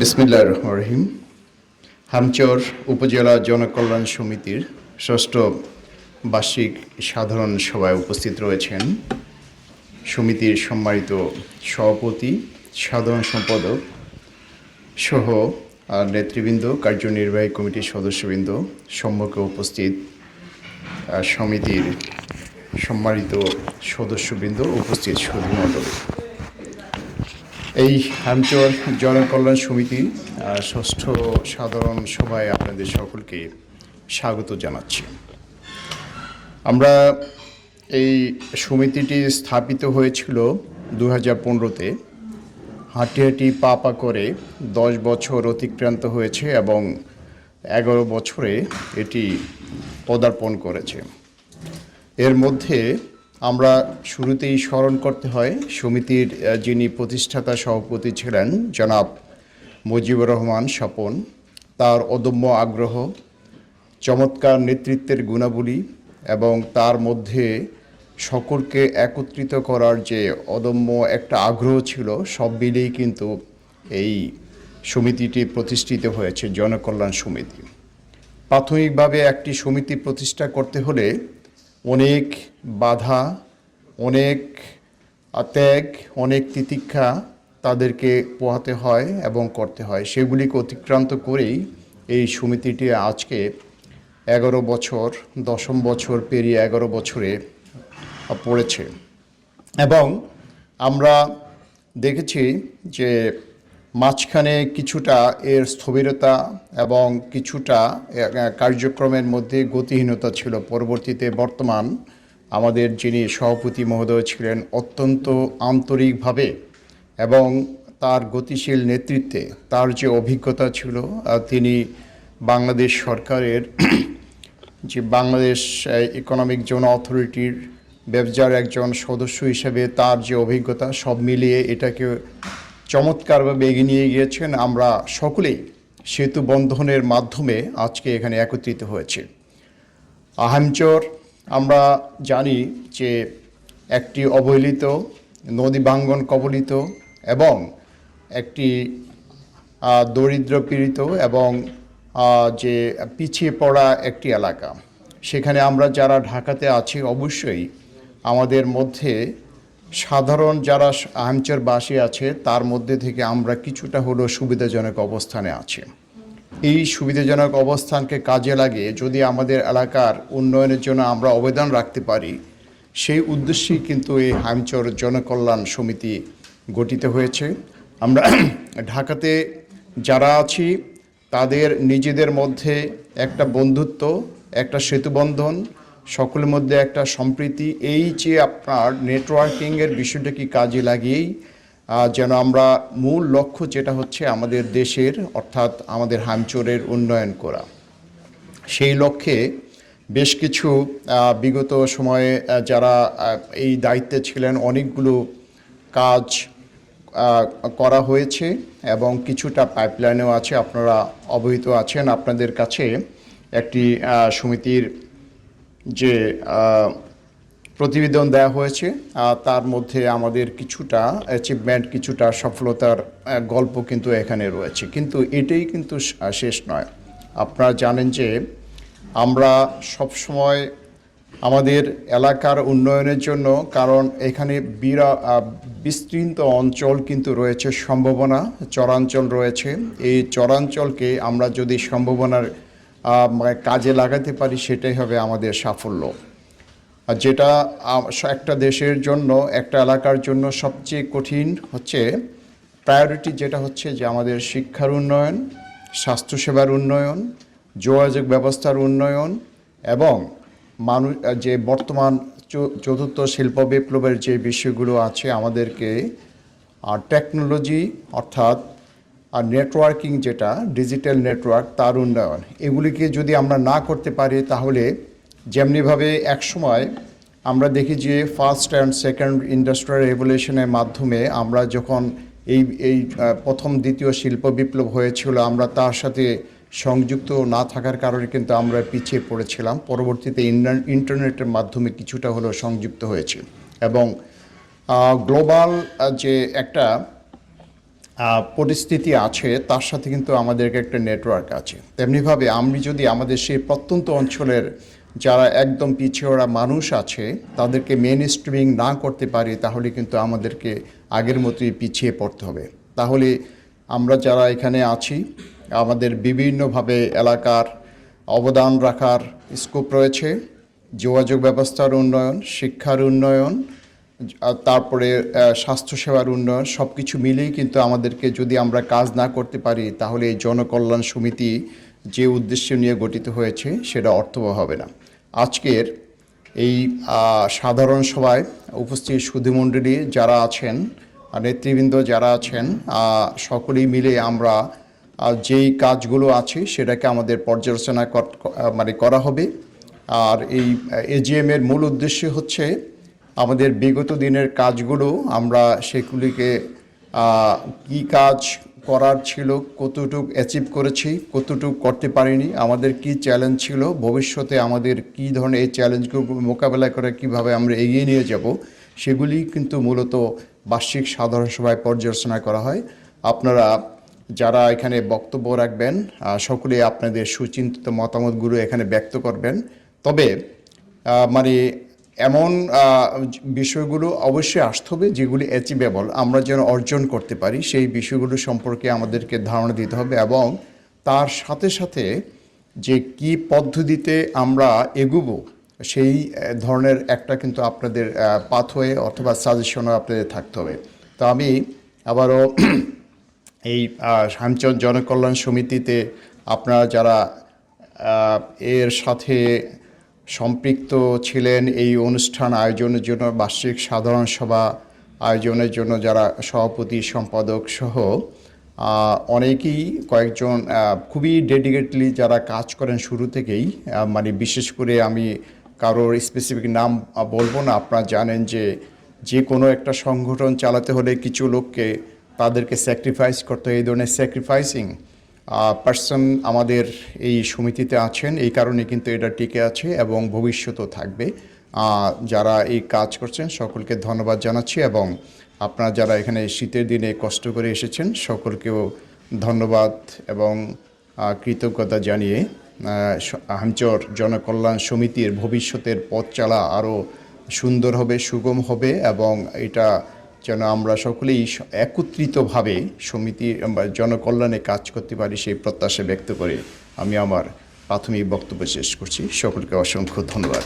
বিসমিল্লাহ রহমান রহিম। হামচর উপজেলা জনকল্যাণ সমিতির ষষ্ঠ বার্ষিক সাধারণ সভায় উপস্থিত রয়েছেন সমিতির সম্মানিত সভাপতি, সাধারণ সম্পাদক সহ আর নেতৃবৃন্দ, কার্যনির্বাহী কমিটির সদস্যবৃন্দ সম্মুখে উপস্থিত সমিতির সম্মানিত সদস্যবৃন্দ উপস্থিত। সুধীমণ্ডলী এই হামচর জনকল্যাণ সমিতি ষষ্ঠ সাধারণ সভায় আপনাদের সকলকে স্বাগত জানাচ্ছি। আমরা এই সমিতিটি স্থাপিত হয়েছিল দু হাজার পনেরোতে। হাঁটি হাঁটি পা পা করে দশ বছর অতিক্রান্ত হয়েছে এবং এগারো বছরে এটি পদার্পণ করেছে। এর মধ্যে আমরা শুরুতেই স্মরণ করতে হয় সমিতির যিনি প্রতিষ্ঠাতা সভাপতি ছিলেন, জনাব মুজিবুর রহমান স্বপন। তার অদম্য আগ্রহ, চমৎকার নেতৃত্বের গুণাবলী এবং তার মধ্যে সকলকে একত্রিত করার যে অদম্য একটা আগ্রহ ছিল, সব মিলেই কিন্তু এই সমিতিটি প্রতিষ্ঠিত হয়েছে, জনকল্যাণ সমিতি। প্রাথমিকভাবে একটি সমিতি প্রতিষ্ঠা করতে হলে অনেক বাধা, অনেক ত্যাগ অনেক তিতিক্ষা তাদেরকে পোহাতে হয় এবং করতে হয়। সেগুলিকে অতিক্রান্ত করেই এই সমিতিটি আজকে এগারো বছর, দশম বছর পেরিয়ে এগারো বছরে পড়েছে। এবং আমরা দেখেছি যে মাঝখানে কিছুটা এর স্থবিরতা এবং কিছুটা কার্যক্রমের মধ্যে গতিহীনতা ছিল। পরবর্তীতে বর্তমান আমাদের যিনি সভাপতি মহোদয় ছিলেন অত্যন্ত আন্তরিকভাবে এবং তার গতিশীল নেতৃত্বে তার যে অভিজ্ঞতা ছিল তিনি বাংলাদেশ সরকারের যে বাংলাদেশ ইকোনমিক জোন অথরিটির ব্যবসার একজন সদস্য হিসেবে তার যে অভিজ্ঞতা, সব মিলিয়ে এটাকে চমৎকারভাবে এগিয়ে নিয়ে গিয়েছেন আমরা সকলেই সেতু বন্ধনের মাধ্যমে আজকে এখানে একত্রিত হয়েছে। আহামচর আমরা জানি যে একটি অবহেলিত, নদী বাঙ্গন কবলিত এবং একটি দরিদ্র পীড়িত এবং যে পিছিয়ে পড়া একটি এলাকা। সেখানে আমরা যারা ঢাকাতে আছি অবশ্যই আমাদের মধ্যে সাধারণ যারা আহমচরবাসী আছে, তার মধ্যে থেকে আমরা কিছুটা হলেও সুবিধাজনক অবস্থানে আছি। এই সুবিধাজনক অবস্থানকে কাজে লাগিয়ে যদি আমাদের এলাকার উন্নয়নের জন্য আমরা অবদান রাখতে পারি, সেই উদ্দেশ্যেই কিন্তু এই হামচর জনকল্যাণ সমিতি গঠিত হয়েছে। আমরা ঢাকাতে যারা আছি, তাদের নিজেদের মধ্যে একটা বন্ধুত্ব, একটা সেতুবন্ধন সকলের মধ্যে একটা সম্প্রীতি। এই যে আপনার নেটওয়ার্কিংয়ের বিষয়টাকে কাজে লাগিয়েই যেন আমরা মূল লক্ষ্য যেটা হচ্ছে আমাদের দেশের, অর্থাৎ আমাদের হামচরের উন্নয়ন করা। সেই লক্ষ্যে বেশ কিছু বিগত সময়ে যারা এই দায়িত্বে ছিলেন, অনেকগুলো কাজ করা হয়েছে এবং কিছুটা পাইপলাইনেও আছে। আপনারা অবহিত আছেন। আপনাদের কাছে একটি সমিতির যে প্রতিবেদন দেওয়া হয়েছে তার মধ্যে আমাদের কিছুটা অ্যাচিভমেন্ট কিছুটা সফলতার গল্প কিন্তু এখানে রয়েছে। কিন্তু এটাই কিন্তু শেষ নয়। আপনারা জানেন যে, আমরা সবসময় আমাদের এলাকার উন্নয়নের জন্য, কারণ এখানে বিরা বিস্তৃত অঞ্চল কিন্তু রয়েছে, সম্ভাবনা, চরাঞ্চল রয়েছে। এই চরাঞ্চলকে আমরা যদি সম্ভাবনার কাজে লাগাতে পারি, সেটাই হবে আমাদের সাফল্য। আর যেটা একটা দেশের জন্য, একটা এলাকার জন্য সবচেয়ে কঠিন হচ্ছে প্রায়োরিটি যেটা হচ্ছে যে আমাদের শিক্ষার উন্নয়ন, স্বাস্থ্যসেবার উন্নয়ন, যোগাযোগ ব্যবস্থার উন্নয়ন এবং মানুষ যে বর্তমান চতুর্থ শিল্প বিপ্লবের যে বিষয়গুলো আছে আমাদেরকে আর টেকনোলজি অর্থাৎ আর নেটওয়ার্কিং যেটা ডিজিটাল নেটওয়ার্ক তার উন্নয়ন এগুলিকে যদি আমরা না করতে পারি তাহলে যেমনিভাবে একসময় আমরা দেখি যে ফার্স্ট অ্যান্ড সেকেন্ড ইন্ডাস্ট্রিয়াল রেভলিউশনের মাধ্যমে আমরা যখন এই এই প্রথম দ্বিতীয় শিল্প বিপ্লব হয়েছিল, আমরা তার সাথে সংযুক্ত না থাকার কারণে কিন্তু আমরা পিছিয়ে পড়েছিলাম। পরবর্তীতে ইন্টার- ইন্টারনেটের মাধ্যমে কিছুটা হলেও সংযুক্ত হয়েছে। এবং গ্লোবাল যে একটা পরিস্থিতি আছে, তার সাথে কিন্তু আমাদেরকে একটা নেটওয়ার্ক আছে। তেমনিভাবে আমি যদি আমাদের সেই প্রত্যন্ত অঞ্চলের যারা একদম পিছিয়ে ওরা মানুষ আছে, তাদেরকে মেন স্ট্রিমিং না করতে পারি, তাহলে কিন্তু আমাদেরকে আগের মতোই পিছিয়ে পড়তে হবে। তাহলে আমরা যারা এখানে আছি, আমাদের বিভিন্নভাবে এলাকার অবদান রাখার স্কোপ রয়েছে। যোগাযোগ ব্যবস্থার উন্নয়ন, শিক্ষার উন্নয়ন তারপরে স্বাস্থ্যসেবার উন্নয়ন সব কিছু মিলেই কিন্তু আমাদেরকে যদি আমরা কাজ না করতে পারি, তাহলে এই জনকল্যাণ সমিতি যে উদ্দেশ্য নিয়ে গঠিত হয়েছে, সেটা অর্থবহ হবে না। আজকের এই সাধারণ সভায় উপস্থিত সুধীমণ্ডলী যারা আছেন নেতৃবৃন্দ যারা আছেন সকলেই মিলে আমরা যেই কাজগুলো আছে, সেটাকে আমাদের পর্যালোচনা মানে করা হবে। আর এই এজিএম এর মূল উদ্দেশ্য হচ্ছে আমাদের বিগত দিনের কাজগুলো আমরা সেগুলিকে কি কাজ করার ছিল, কতটুক অ্যাচিভ করেছি, কতটুক করতে পারিনি, আমাদের কি চ্যালেঞ্জ ছিল, ভবিষ্যতে আমাদের কি ধরনের এই চ্যালেঞ্জগুলো মোকাবেলা করে কীভাবে আমরা এগিয়ে নিয়ে যাব, সেগুলি কিন্তু মূলত বার্ষিক সাধারণ সভায় পর্যালোচনা করা হয়। আপনারা যারা এখানে বক্তব্য রাখবেন সকলে আপনাদের সুচিন্তিত মতামতগুলো এখানে ব্যক্ত করবেন। তবে মানে এমন বিষয়গুলো অবশ্যই আসতে হবে যেগুলি অ্যাচিভেবল আমরা যেন অর্জন করতে পারি সেই বিষয়গুলো সম্পর্কে আমাদেরকে ধারণা দিতে হবে এবং তার সাথে সাথে যে কি পদ্ধতিতে আমরা এগুবো সেই ধরনের একটা কিন্তু আপনাদের পাথওয়ে অথবা সাজেশনও আপনাদের থাকতে হবে। তো আমি আবারও এই আহ, জনকল্যাণ সমিতিতে আপনারা যারা এর সাথে সম্পৃক্ত ছিলেন এই অনুষ্ঠান আয়োজনের জন্য বার্ষিক সাধারণ সভা আয়োজনের জন্য যারা সভাপতি, সম্পাদক সহ অনেকেই কয়েকজন খুবই ডেডিকেটলি যারা কাজ করেন শুরু থেকেই মানে বিশেষ করে আমি কারোর স্পেসিফিক নাম বলব না, আপনারা জানেন যে যে কোনো একটা সংগঠন চালাতে হলে কিছু লোককে তাদেরকে স্যাক্রিফাইস করতে এই ধরনের স্যাক্রিফাইসিং পার্সন আমাদের এই সমিতিতে আছেন, এই কারণে কিন্তু এটা টিকে আছে এবং ভবিষ্যতও থাকবে। যারা এই কাজ করছেন সকলকে ধন্যবাদ জানাচ্ছি এবং আপনারা যারা এখানে শীতের দিনে কষ্ট করে এসেছেন সকলকেও ধন্যবাদ এবং কৃতজ্ঞতা জানিয়ে হামচর জনকল্যাণ সমিতির ভবিষ্যতের পথ চালা আরও সুন্দর হবে, সুগম হবে এবং এটা যেন আমরা সকলেই একত্রিতভাবে সমিতি জনকল্যাণে কাজ করতে পারি সেই প্রত্যাশা ব্যক্ত করে আমি আমার প্রাথমিক বক্তব্য শেষ করছি। সকলকে অসংখ্য ধন্যবাদ।